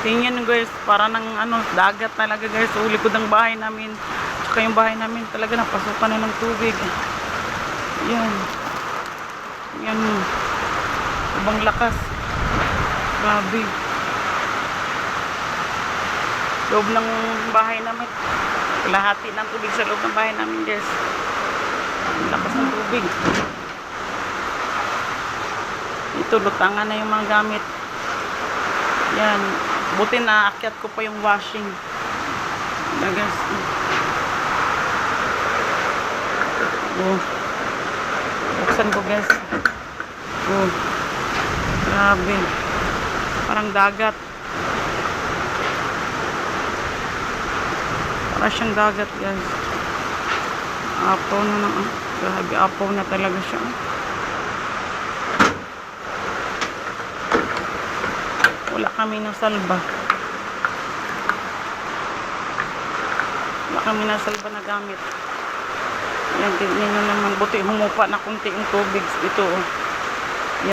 Tingnan guys, para ng ano, dagat talaga guys. So, likod ng bahay namin. Tsaka yung bahay namin talaga napasukan na ng tubig. Yan. Yan. Ibang lakas. Grabe. Loob ng bahay namin. Lahati ng tubig sa loob ng bahay namin guys. Ang lakas ng tubig. Ito, lutangan na yung mga gamit. Yan. Buti na akyat ko pa yung washing. Guys. Oh. Buksan ko guys. Oh. Grabe. Parang dagat. Para siyang dagat guys. Apaw na ng... Grabe, apaw na talaga siya. Wala kami ng salba. Wala kami ng salba na gamit. Yan, tignan nyo naman. Buti humupa na kunti yung tubig. Ito, oh.